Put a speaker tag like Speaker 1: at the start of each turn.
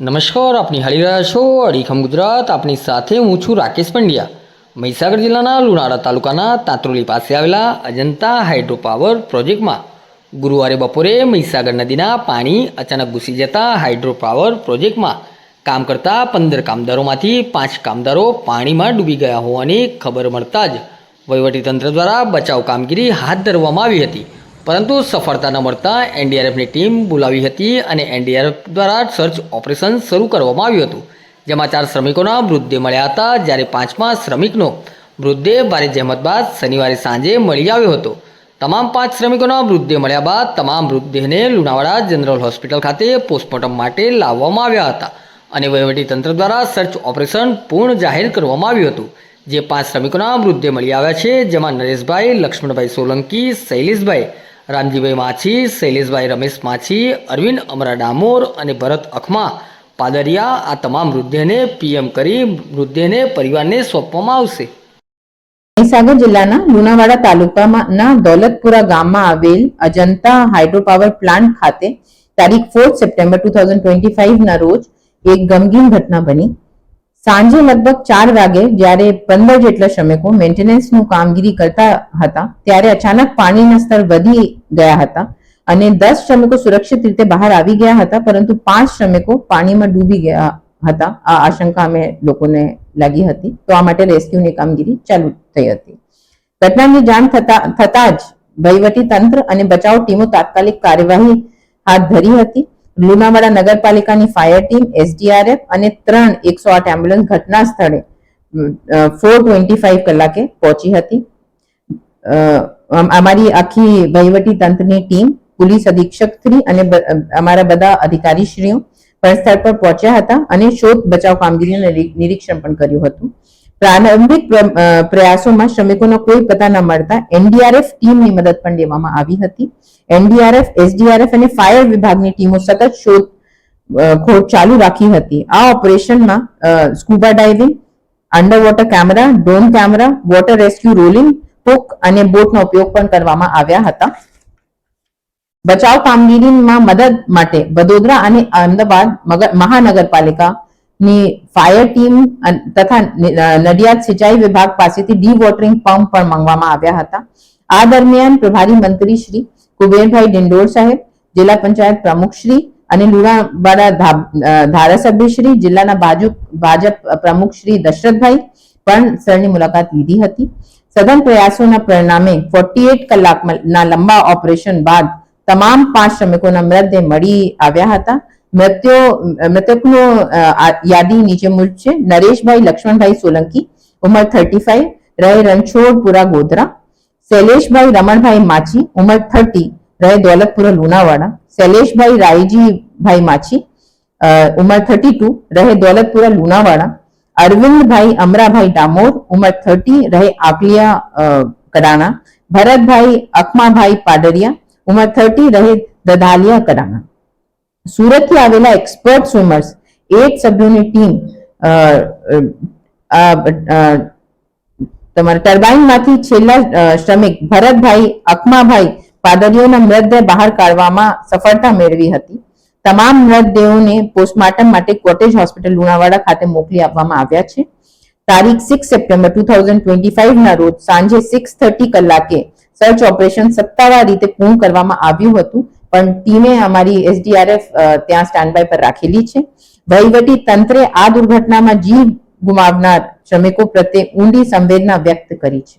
Speaker 1: નમસ્કાર આપની હાલી રહ્યા છો અડીખમ ગુજરાત. આપની સાથે હું છું રાકેશ પંડ્યા. મહીસાગર જિલ્લાના લુણાવાડા તાલુકાના તાંત્રોલી પાસે આવેલા અજંતા હાઇડ્રો પાવર પ્રોજેક્ટમાં ગુરુવારે બપોરે મહીસાગર નદીના પાણી અચાનક ઘૂસી જતા હાઇડ્રો પાવર પ્રોજેક્ટમાં કામ કરતા પંદર કામદારોમાંથી પાંચ કામદારો પાણીમાં ડૂબી ગયા હોવાની ખબર મળતા જ વહીવટીતંત્ર દ્વારા બચાવ કામગીરી હાથ ધરવામાં આવી હતી. પરંતુ સફળતા ન મળતા એનડીઆરએફની ટીમ બોલાવી હતી અને એનડીઆરએફ દ્વારા સર્ચ ઓપરેશન શરૂ કરવામાં આવ્યું હતું, જેમાં ચાર શ્રમિકોના મૃતદેહ મળ્યા હતા. જ્યારે પાંચમા શ્રમિકનો મૃતદેહ ભારે જહેમત બાદ શનિવારે સાંજે મળી આવ્યો હતો. તમામ પાંચ શ્રમિકોના મૃતદેહ મળ્યા બાદ તમામ મૃતદેહને લુણાવાડા જનરલ હોસ્પિટલ ખાતે પોસ્ટમોર્ટમ માટે લાવવામાં આવ્યા હતા અને વહીવટીતંત્ર દ્વારા સર્ચ ઓપરેશન પૂર્ણ જાહેર કરવામાં આવ્યું હતું, જે પાંચ શ્રમિકોના મૃતદેહ મળી આવ્યા છે, જેમાં નરેશભાઈ, લક્ષ્મણભાઈ સોલંકી, શૈલેષભાઈ રામજીભાઈ માછી, શૈલેષભાઈ રમેશ માછી, અરવિંદ, અમરા ડામોર અને ભરત અખમા પાદરિયા આ તમામ મૃતદેહને પીએમ કરી મૃતદેહને પરિવારને સોંપવામાં આવશે.
Speaker 2: મહીસાગર જિલ્લાના લુણાવાડા તાલુકામાં ના દોલતપુરા ગામમાં આવેલ અજંતા હાઇડ્રોપાવર પ્લાન્ટ ખાતે તારીખ fourth September two thousand twenty ફાઇવના રોજ એક ગમગીન ઘટના બની. સાંજે લગભગ ચાર વાગે જ્યારે પંદર જેટલા શ્રમિકો મેન્ટેનન્સનું કામગીરી કરતા હતા, ત્યારે અચાનક પાણીના સ્તર વધી ગયા હતા અને દસ શ્રમિકો સુરક્ષિત રીતે બહાર આવી ગયા હતા, પરંતુ પાંચ શ્રમિકો પાણીમાં ડૂબી ગયા હતા. આ આશંકા અમે લોકોને લાગી હતી. તો આ માટે રેસ્ક્યુની કામગીરી ચાલુ થઈ હતી. ઘટનાની જાણ થતા થતા જ વહીવટી તંત્ર અને બચાવ ટીમો તાત્કાલિક કાર્યવાહી હાથ ધરી હતી. લુણાવાડા નગરપાલિકાની ફાયર ટીમ, એસડીઆરએફ અને ત્રણ એકસો આઠ એમ્બ્યુલન્સ ઘટના સ્થળે ફોર ટ્વેન્ટી ફાઈવ કલાકે પહોંચી હતી. અમારી આખી વહીવટી તંત્રની ટીમ, પોલીસ અધિક્ષક શ્રી અને અમારા બધા અધિકારીશ્રીઓ પણ સ્થળ પર પહોંચ્યા હતા અને શોધ બચાવ કામગીરીનું નિરીક્ષણ પણ કર્યું હતું. પ્રારંભિક પ્ર- પ્રયાસોમાં શ્રમિકોનો કોઈ પતા ન મળતા એનડીઆરએફ ટીમની મદદ પણ લેવામાં આવી હતી. એનડીઆરએફ, એસડીઆરએફ અને ફાયર વિભાગની ટીમો સતત શોધ ખોળ ચાલુ રાખી હતી. આ ઓપરેશનમાં scuba diving, underwater camera, drone camera, water rescue rolling hook અને બોટનો ઉપયોગ પણ કરવામાં આવ્યા હતા. બચાવ કામગીરીમાં મદદ માટે વડોદરા અને અમદાવાદ મગ- મહાનગરપાલિકાની ફાયર ટીમ તથા નડિયાદ સિંચાઈ વિભાગ પાસેથી ડી વોટરિંગ પંપ પણ મંગવામાં આવ્યા હતા. આ દરમિયાન પ્રભારી મંત્રી શ્રી કુબેરભાઈ ડિંડોર સાહેબ, જિલ્લા પંચાયત પ્રમુખ શ્રી અને લુણાવાડા ધારાસભ્ય શ્રી, જિલ્લાના ભાજપ પ્રમુખ શ્રી દશરથભાઈ પણ સ્થળની મુલાકાત લીધી હતી. સઘન પ્રયાસોના પરિણામે 48 કલાકના લંબા ઓપરેશન બાદ તમામ પાંચ શ્રમિકોના મૃતદેહ મળી આવ્યા હતા. મૃત્યુ મૃતકનો અ, આ યાદી નીચે મુજબ છે નરેશભાઈ લક્ષ્મણભાઈ સોલંકી ઉંમર થર્ટી ફાઈવ રહે રણછોડપુરા ગોધરા શૈલેષભાઈ રમણભાઈ માછી ઉંમર થર્ટી રહે દોલતપુરા લુણાવાડા શૈલેષભાઈ રાયજીભાઈ માછી અ, ઉંમર થર્ટી ટુ રહે દોલતપુરા લુણાવાડા અરવિંદભાઈ અમરાભાઈ ડામોર ઉંમર થર્ટી રહે આકલિયા અ, કડાણા ભરતભાઈ અખમાભાઈ પાડરિયા ઉંમર થર્ટી રહે દધાલિયા કડાણા સુરતથી આવેલા એક્સપર્ટ સ્વિમર્સ એટ સભ્યોની ટીમ તમારા ટર્બાઇનમાંથી છેલ્લા શ્રમિક ભરતભાઈ, અકમાભાઈ પાદરીઓના મૃતદેહ બહાર કાઢવામાં સફળતા મેળવી હતી. તમામ મૃતદેહોને પોસ્ટમોર્ટમ માટે કોટેજ હોસ્પિટલ લુણાવાડા ખાતે મોકલી આપવામાં આવ્યા છે. તારીખ six September two thousand twenty ફાઈવના રોજ સાંજે સિક્સ થર્ટી કલાકે સર્ચ ઓપરેશન સત્તાવાર રીતે પૂર્ણ કરવામાં આવ્યું હતું. પણ ટીમે અમારી એસડીઆરએફ ત્યાં સ્ટેન્ડ બાય પર રાખેલી છે. વહીવટી તંત્રે આ દુર્ઘટનામાં જીવ ગુમાવનાર શ્રમિકો પ્રત્યે ઊંડી સંવેદના વ્યક્ત કરી છે.